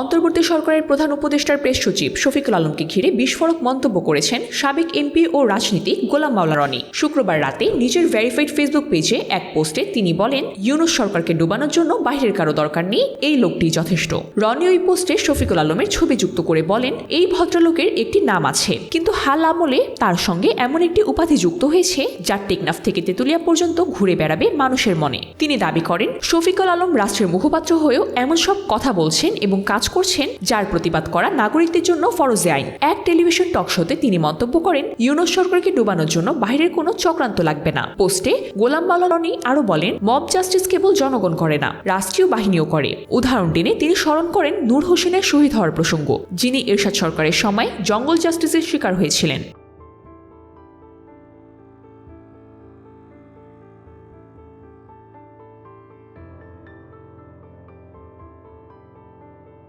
অন্তর্বর্তী সরকারের প্রধান উপদেষ্টার প্রেস সচিব শফিকুল আলমকে ঘিরে বিস্ফোরক মন্তব্য করেছেন সাবেক এমপি ও রাজনীতিক গোলাম মাওলা রনি। শুক্রবার রাতে নিজের ভেরিফাইড ফেসবুক পেজে এক পোস্টে তিনি বলেন, ইউনুস সরকারকে ডোবানোর জন্য বাইরের কারও দরকার নেই, এই লোকটি যথেষ্ট। রনি ওই পোস্টে শফিকুল আলমের ছবি যুক্ত করে বলেন, এই ভদ্রলোকের একটি নাম আছে, কিন্তু হাল আমলে তার সঙ্গে এমন একটি উপাধি যুক্ত হয়েছে, যার টেকনাফ থেকে তেতুলিয়া পর্যন্ত ঘুরে বেড়াবে মানুষের মনে। তিনি দাবি করেন, শফিকুল আলম রাষ্ট্রের মুখপাত্র হয়েও এমন সব কথা বলছেন এবং কাজ করছেন, যার প্রতিবাদ করা নাগরিকদের জন্য ফরজে আইন। এক টেলিভিশন টক শোতে তিনি মন্তব্য করেন, ইউনুস সরকারকে ডুবানোর জন্য বাইরের কোনো চক্রান্ত লাগবে না। পোস্টে গোলাম মালানি আরও বলেন, মব জাস্টিস কেবল জনগণ করে না, রাষ্ট্রীয় বাহিনীও করে। উদাহরণ টেনে তিনি স্মরণ করেন নূর হোসেনের শহীদ হওয়ার প্রসঙ্গ, যিনি এরশাদ সরকারের সময় জঙ্গল জাস্টিসের শিকার হয়েছিলেন।